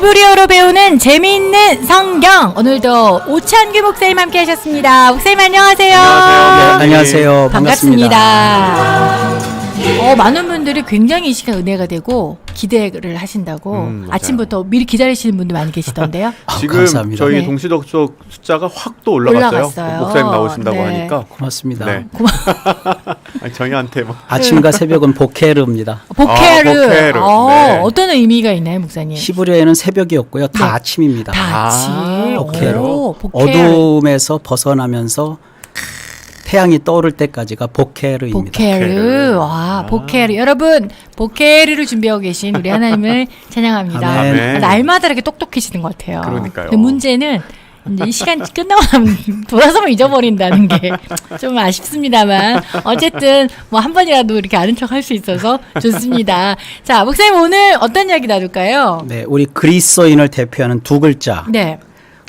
히브리어로 배우는 재미있는 성경. 오늘도 오찬규 목사님 함께 하셨습니다. 목사님 안녕하세요. 안녕하세요. 네, 안녕하세요. 반갑습니다. 반갑습니다. 어, 많은 분들이 굉장히 이 시간 은혜가 되고 기대를 하신다고 음, 맞아요. 아침부터 미리 기다리시는 분들 많이 계시던데요. 아, 지금 감사합니다. 저희 네. 동시덕적 숫자가 확 또 올라갔어요. 올라갔어요. 목사님 나오신다고 네. 하니까 고맙습니다. 네. 아니, 저희한테 뭐 아침과 새벽은 보케르입니다. 보케르. 아, 보케르. 어, 네. 어떤 의미가 있나요, 목사님? 히브리어에는 새벽이었고요. 다 네. 아침입니다. 다 같이. 아, 보케르. 오, 보케르. 어둠에서 벗어나면서 태양이 떠오를 때까지가 보케르입니다. 보케르. 보케르. 와, 아. 보케르. 여러분, 보케르를 준비하고 계신 우리 하나님을 찬양합니다. 아멘. 아, 날마다 이렇게 똑똑해지는 것 같아요. 그러니까요. 근데 문제는 이제 이 시간 끝나고 나면 돌아서면 잊어버린다는 게 좀 아쉽습니다만 어쨌든 뭐 한 번이라도 이렇게 아는 척 할 수 있어서 좋습니다. 자, 목사님 오늘 어떤 이야기 나눌까요? 네, 우리 그리스도인을 대표하는 두 글자 네.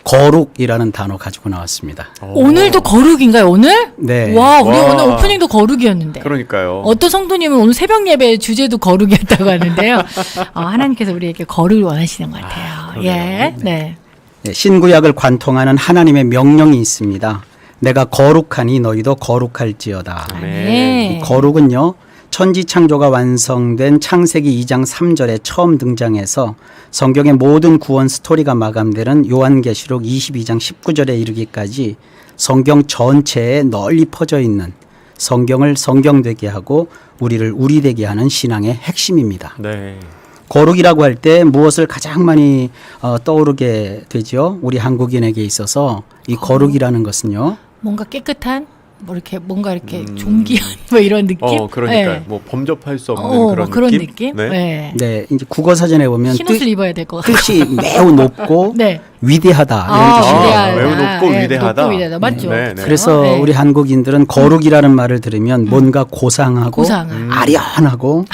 거룩이라는 단어 가지고 나왔습니다. 오늘도 거룩인가요, 오늘? 네. 와, 우리 와. 오늘 오프닝도 거룩이었는데. 그러니까요. 어떤 성도님은 오늘 새벽 예배 주제도 거룩이었다고 하는데요. 어, 하나님께서 우리에게 거룩을 원하시는 것 같아요. 그러게요. 예, 네. 네, 신구약을 관통하는 하나님의 명령이 있습니다. 내가 거룩하니 너희도 거룩할지어다. 아멘. 이 거룩은요 천지 창조가 완성된 창세기 2장 3절에 처음 등장해서 성경의 모든 구원 스토리가 마감되는 요한계시록 22장 19절에 이르기까지 성경 전체에 널리 퍼져 있는 성경을 성경되게 하고 우리를 우리되게 하는 신앙의 핵심입니다. 네. 거룩이라고 할 때 무엇을 가장 많이 어, 떠오르게 되죠? 우리 한국인에게 있어서 이 거룩이라는 것은요. 뭔가 깨끗한 뭐 이렇게 뭔가 이렇게 음. 존귀한 뭐 이런 느낌? 어, 그러니까요. 네. 뭐 범접할 수 없는 어, 그런, 뭐 그런 느낌. 느낌? 네. 네. 네, 이제 국어 사전에 보면 흰 옷을 뜻, 입어야 될 것 같아요. 뜻이 매우 높고 네. 위대하다 이런 아. 위대하다. 매우 높고 네, 위대하다. 높고 위대하다. 맞죠? 네, 네. 그래서 네. 우리 한국인들은 거룩이라는 말을 들으면 뭔가 고상하고 고상한. 아련하고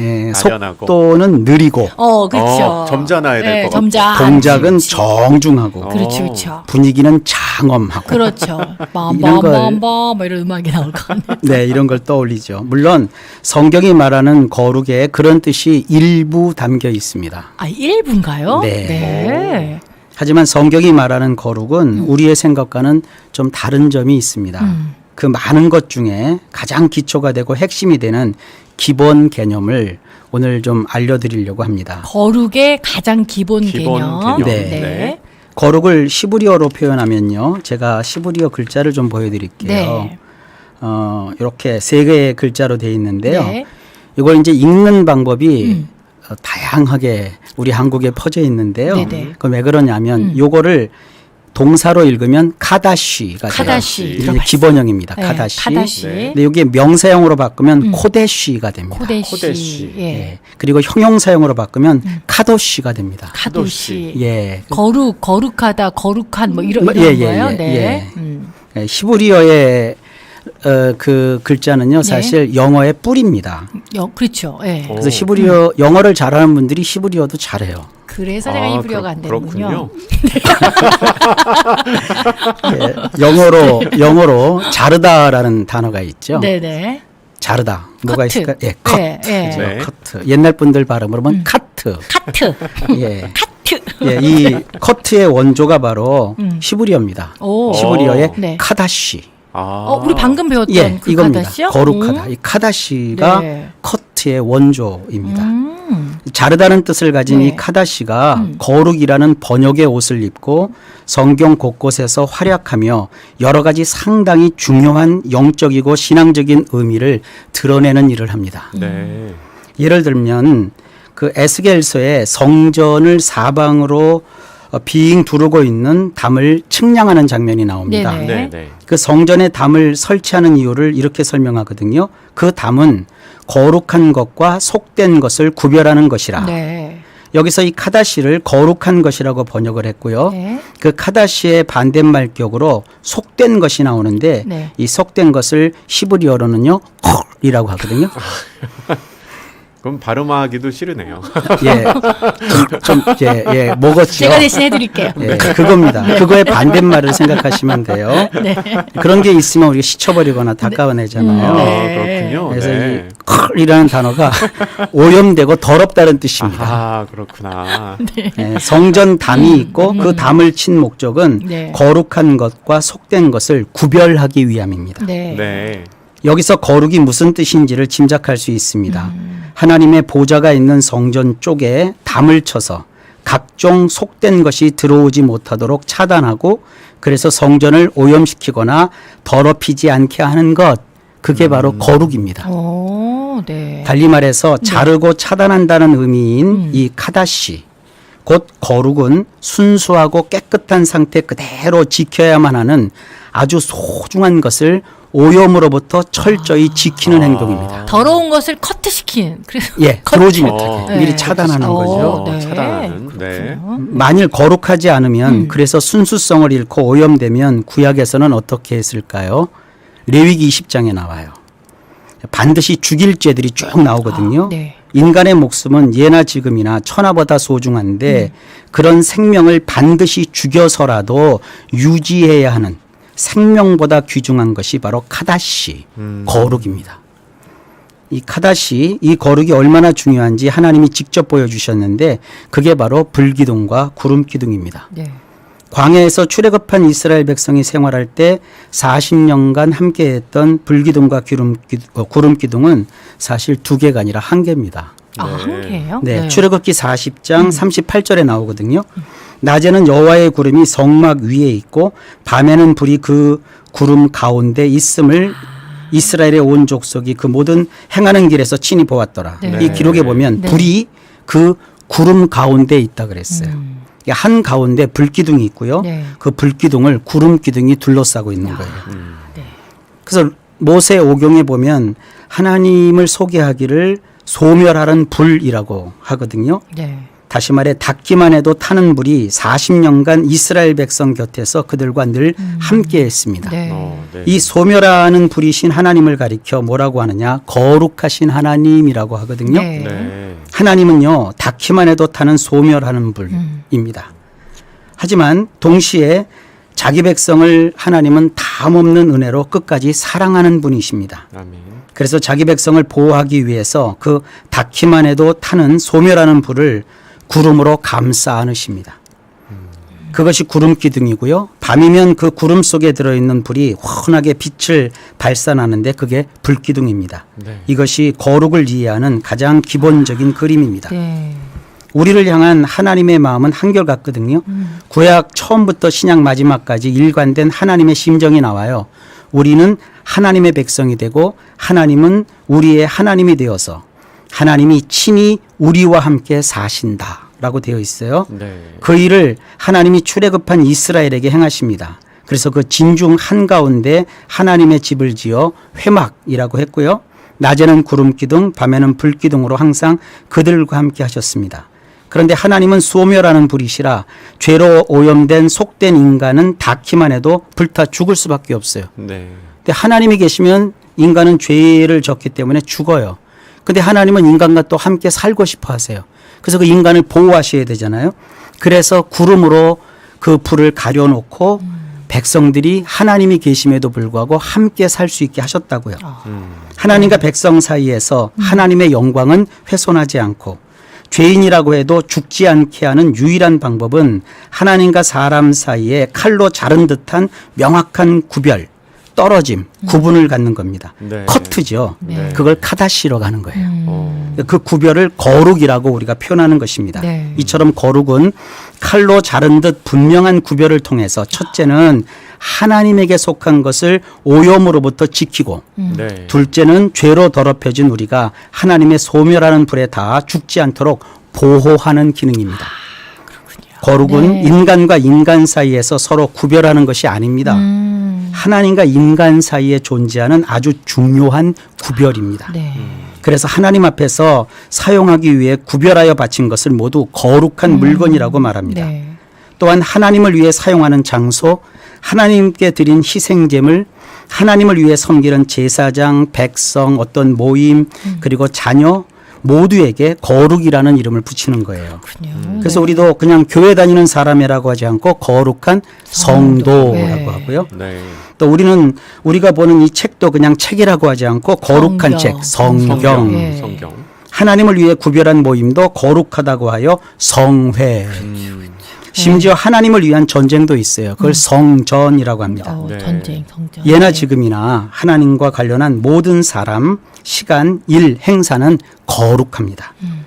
예, 아련하고. 속도는 느리고 어, 그렇죠. 어, 점잖아야 될것 같고. 점잖. 동작은 그렇지. 정중하고 그렇죠, 어. 그렇죠. 분위기는 장엄하고 그렇죠. 이런 걸- 빰빰빰빰 뭐 이런 음악이 나올 것 같네. 네, 이런 걸 떠올리죠. 물론 성경이 말하는 거룩에 그런 뜻이 일부 담겨 있습니다. 아, 1분가요? 네. 네. 하지만 성경이 말하는 거룩은 우리의 생각과는 좀 다른 점이 있습니다. 음. 그 많은 것 중에 가장 기초가 되고 핵심이 되는 기본 개념을 오늘 좀 알려드리려고 합니다. 거룩의 가장 기본, 기본 개념. 개념. 네. 네. 거룩을 시브리어로 표현하면요. 제가 시브리어 글자를 좀 보여드릴게요. 네. 어, 이렇게 세 개의 글자로 되어 있는데요. 네. 이걸 이제 읽는 방법이 음. 어, 다양하게 우리 한국에 퍼져 있는데요. 네네. 그왜 그러냐면 음. 요거를 동사로 읽으면 카다시가 돼요. 카다시. 이게 들어봤어요. 기본형입니다. 네, 카다시. 카다시. 네. 근데 이게 명사형으로 바꾸면 음. 코데시가 됩니다. 코데시. 코데시. 예. 예. 그리고 형용사형으로 바꾸면 음. 카도시가 됩니다. 카도시. 예. 거룩, 거룩하다, 거룩한 뭐 이런, 뭐, 이런 예, 예, 거예요. 예, 네. 예. 음. 예, 히브리어의 어, 그 글자는요, 네. 사실 영어의 뿌리입니다. 여, 그렇죠. 예. 오. 그래서 히브리어 영어를 잘하는 분들이 히브리어도 잘해요. 그래서 제가 아, 히브리어가 안 그렇- 되는군요. 예, 영어로 영어로 자르다라는 단어가 있죠. 네네. 자르다 뭐가 커트. 있을까? 예, 컷. 네, 예. 그죠? 네. 커트. 옛날 분들 발음으로 보면 카트. 카트. 예. 카트. 예, 이 커트의 원조가 바로 음. 히브리어입니다. 오. 히브리어의 네. 카다시. 아. 어, 우리 방금 배웠던 예, 그 이겁니다. 카다시요? 거룩하다. 음. 이 카다시가 네. 커트의 원조입니다. 음. 자르다는 뜻을 가진 네. 이 카다시가 음. 거룩이라는 번역의 옷을 입고 성경 곳곳에서 활약하며 여러 가지 상당히 중요한 영적이고 신앙적인 의미를 드러내는 일을 합니다. 네. 예를 들면 그 에스겔서에 성전을 사방으로 어, 빙 두르고 있는 담을 측량하는 장면이 나옵니다. 네네. 네, 네. 그 성전에 담을 설치하는 이유를 이렇게 설명하거든요. 그 담은 거룩한 것과 속된 것을 구별하는 것이라. 네. 여기서 이 카다시를 거룩한 것이라고 번역을 했고요. 네. 그 카다시의 반대말 격으로 속된 것이 나오는데 네. 이 속된 것을 히브리어로는요 콜이라고 하거든요. 그럼 발음하기도 싫으네요. 예, 좀 예, 예, 먹었죠. 제가 대신 해드릴게요. 예, 그겁니다. 그거의 반대말을 생각하시면 돼요. 네. 그런 게 있으면 우리가 씻어버리거나 닦아내잖아요. 아, 네. 그렇군요. 그래서 네. 이 컬이라는 단어가 오염되고 더럽다는 뜻입니다. 아, 그렇구나. 예, 성전 담이 있고 그 담을 친 목적은 네. 거룩한 것과 속된 것을 구별하기 위함입니다. 네. 네. 여기서 거룩이 무슨 뜻인지를 짐작할 수 있습니다. 하나님의 보좌가 있는 성전 쪽에 담을 쳐서 각종 속된 것이 들어오지 못하도록 차단하고 그래서 성전을 오염시키거나 더럽히지 않게 하는 것 그게 바로 거룩입니다. 오, 네. 달리 말해서 자르고 차단한다는 의미인 이 카다시 곧 거룩은 순수하고 깨끗한 상태 그대로 지켜야만 하는 아주 소중한 것을 오염으로부터 철저히 지키는 행동입니다. 더러운 것을 커트시킨. 그래서 예. 들어오지 어. 못하게 네. 미리 차단하는 어, 거죠. 어, 네. 차단하는. 네. 그렇군요. 만일 거룩하지 않으면 음. 그래서 순수성을 잃고 오염되면 구약에서는 어떻게 했을까요? 레위기 20장에 나와요. 반드시 죽일 죄들이 쭉 나오거든요. 아, 네. 인간의 목숨은 예나 지금이나 천하보다 소중한데 음. 그런 생명을 반드시 죽여서라도 유지해야 하는 생명보다 귀중한 것이 바로 카다시 음. 거룩입니다. 이 카다시 이 거룩이 얼마나 중요한지 하나님이 직접 보여주셨는데 그게 바로 불기둥과 구름 기둥입니다. 네. 광야에서 출애굽한 이스라엘 백성이 생활할 때 40년간 함께했던 불기둥과 어, 구름 기둥은 사실 두 개가 아니라 한 개입니다. 아, 네. 한 개예요? 네, 출애굽기 40장 38절에 나오거든요. 낮에는 여호와의 구름이 성막 위에 있고 밤에는 불이 그 구름 가운데 있음을 이스라엘의 온 족속이 그 모든 행하는 길에서 친히 보았더라. 네. 이 기록에 보면 네. 불이 그 구름 가운데 있다 그랬어요. 음. 이게 한 가운데 불기둥이 있고요. 네. 그 불기둥을 구름 기둥이 둘러싸고 있는 거예요. 음. 네. 그래서 모세 오경에 보면 하나님을 소개하기를 소멸하는 불이라고 하거든요. 네. 다시 말해 닿기만 해도 타는 불이 40년간 이스라엘 백성 곁에서 그들과 늘 함께 했습니다. 네. 어, 네. 이 소멸하는 불이신 하나님을 가리켜 뭐라고 하느냐? 거룩하신 하나님이라고 하거든요. 네. 네. 하나님은요, 닿기만 해도 타는 소멸하는 불입니다. 하지만 동시에 자기 백성을 하나님은 담없는 은혜로 끝까지 사랑하는 분이십니다. 아멘. 그래서 자기 백성을 보호하기 위해서 그 닿기만 해도 타는 소멸하는 불을 구름으로 감싸 안으십니다. 그것이 구름 기둥이고요. 밤이면 그 구름 속에 들어있는 불이 환하게 빛을 발산하는데 그게 불기둥입니다. 네. 이것이 거룩을 이해하는 가장 기본적인 그림입니다. 네. 우리를 향한 하나님의 마음은 한결같거든요. 구약 처음부터 신약 마지막까지 일관된 하나님의 심정이 나와요. 우리는 하나님의 백성이 되고 하나님은 우리의 하나님이 되어서 하나님이 친히 우리와 함께 사신다 라고 되어 있어요. 네. 그 일을 하나님이 출애굽한 이스라엘에게 행하십니다. 그래서 그 진중 한가운데 하나님의 집을 지어 회막이라고 했고요. 낮에는 구름 기둥, 밤에는 불 기둥으로 항상 그들과 함께 하셨습니다. 그런데 하나님은 소멸하는 불이시라 죄로 오염된 속된 인간은 닿기만 해도 불타 죽을 수밖에 없어요. 네. 근데 하나님이 계시면 인간은 죄를 졌기 때문에 죽어요. 근데 하나님은 인간과 또 함께 살고 싶어 하세요. 그래서 그 인간을 보호하셔야 되잖아요. 그래서 구름으로 그 불을 가려놓고 백성들이 하나님이 계심에도 불구하고 함께 살 수 있게 하셨다고요. 음. 하나님과 백성 사이에서 하나님의 영광은 훼손하지 않고 죄인이라고 해도 죽지 않게 하는 유일한 방법은 하나님과 사람 사이에 칼로 자른 듯한 명확한 구별, 떨어짐, 구분을 갖는 겁니다. 네. 커트죠. 네. 그걸 카다시로 가는 거예요. 어. 그 구별을 거룩이라고 우리가 표현하는 것입니다. 네. 이처럼 거룩은 칼로 자른 듯 분명한 구별을 통해서 첫째는 하나님에게 속한 것을 오염으로부터 지키고 네. 둘째는 죄로 더럽혀진 우리가 하나님의 소멸하는 불에 다 죽지 않도록 보호하는 기능입니다. 거룩은 네. 인간과 인간 사이에서 서로 구별하는 것이 아닙니다. 음. 하나님과 인간 사이에 존재하는 아주 중요한 구별입니다. 네. 그래서 하나님 앞에서 사용하기 위해 구별하여 바친 것을 모두 거룩한 물건이라고 말합니다. 네. 또한 하나님을 위해 사용하는 장소, 하나님께 드린 희생제물, 하나님을 위해 섬기는 제사장, 백성, 어떤 모임, 그리고 자녀, 모두에게 거룩이라는 이름을 붙이는 거예요. 그렇군요. 그래서 우리도 그냥 교회 다니는 사람이라고 하지 않고 거룩한 성도. 성도라고 네. 하고요. 네. 또 우리는 우리가 보는 이 책도 그냥 책이라고 하지 않고 거룩한 성경. 책, 성경. 성경. 예. 성경. 하나님을 위해 구별한 모임도 거룩하다고 하여 성회. 음, 심지어 하나님을 위한 전쟁도 있어요. 그걸 성전이라고 합니다. 어, 네. 전쟁, 성전. 예나 네. 지금이나 하나님과 관련한 모든 사람, 시간, 일, 행사는 거룩합니다. 음.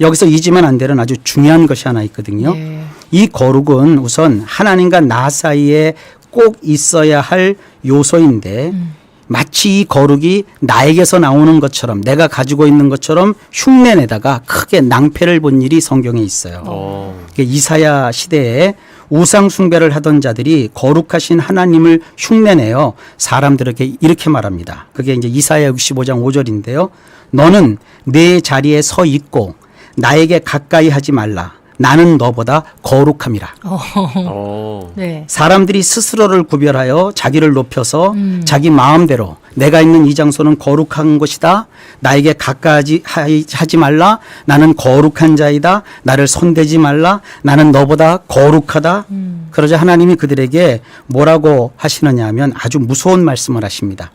여기서 잊으면 안 되는 아주 중요한 것이 하나 있거든요. 네. 이 거룩은 우선 하나님과 나 사이에 꼭 있어야 할 요소인데 음. 마치 이 거룩이 나에게서 나오는 것처럼 내가 가지고 있는 것처럼 흉내내다가 크게 낭패를 본 일이 성경에 있어요. 어. 그 이사야 시대에 우상 숭배를 하던 자들이 거룩하신 하나님을 흉내내어 사람들에게 이렇게 말합니다. 그게 이제 이사야 65장 5절인데요. 너는 내 자리에 서 있고 나에게 가까이 하지 말라. 나는 너보다 거룩함이라. 어. 어. 네. 사람들이 스스로를 구별하여 자기를 높여서 음. 자기 마음대로 내가 있는 이 장소는 거룩한 것이다. 나에게 가까이 하지 하지 말라. 나는 거룩한 자이다. 나를 손대지 말라. 나는 너보다 거룩하다. 음. 그러자 하나님이 그들에게 뭐라고 하시느냐 하면 아주 무서운 말씀을 하십니다.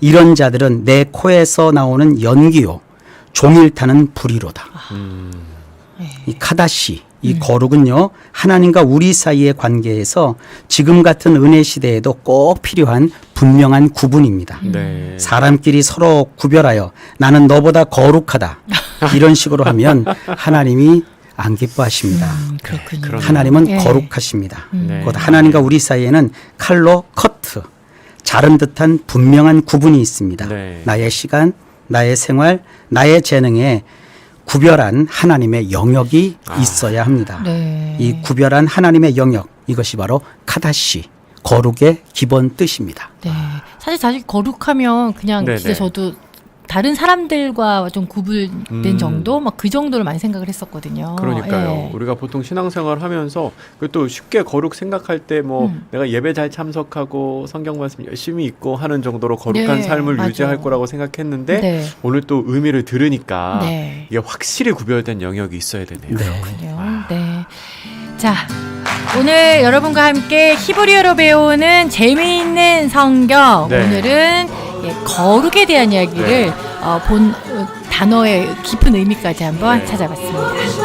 이런 자들은 내 코에서 나오는 연기요. 종일 타는 불이로다. 음. 이 카다시 이 거룩은요 하나님과 우리 사이의 관계에서 지금 같은 은혜 시대에도 꼭 필요한 분명한 구분입니다. 네. 사람끼리 서로 구별하여 나는 너보다 거룩하다 이런 식으로 하면 하나님이 안 기뻐하십니다. 음, 그렇군요. 하나님은 예. 거룩하십니다. 네. 곧 하나님과 우리 사이에는 칼로 커트 자른 듯한 분명한 구분이 있습니다. 네. 나의 시간, 나의 생활, 나의 재능에 구별한 하나님의 영역이 있어야 합니다. 네. 이 구별한 하나님의 영역 이것이 바로 카다시 거룩의 기본 뜻입니다. 네. 사실 사실 거룩하면 그냥 네네. 진짜 저도 다른 사람들과 좀 구분된 음. 정도 막 그 정도를 많이 생각을 했었거든요. 그러니까요. 예. 우리가 보통 신앙생활 하면서 그또 쉽게 거룩 생각할 때뭐 음. 내가 예배 잘 참석하고 성경 말씀 열심히 읽고 하는 정도로 거룩한 네, 삶을 맞아. 유지할 거라고 생각했는데 네. 오늘 또 의미를 들으니까 네. 이게 확실히 구별된 영역이 있어야 되네요. 그렇군요. 네. 자, 오늘 여러분과 함께 히브리어로 배우는 재미있는 성경. 네. 오늘은 예, 거룩에 대한 이야기를 어, 본 어, 단어의 깊은 의미까지 한번 네. 찾아봤습니다.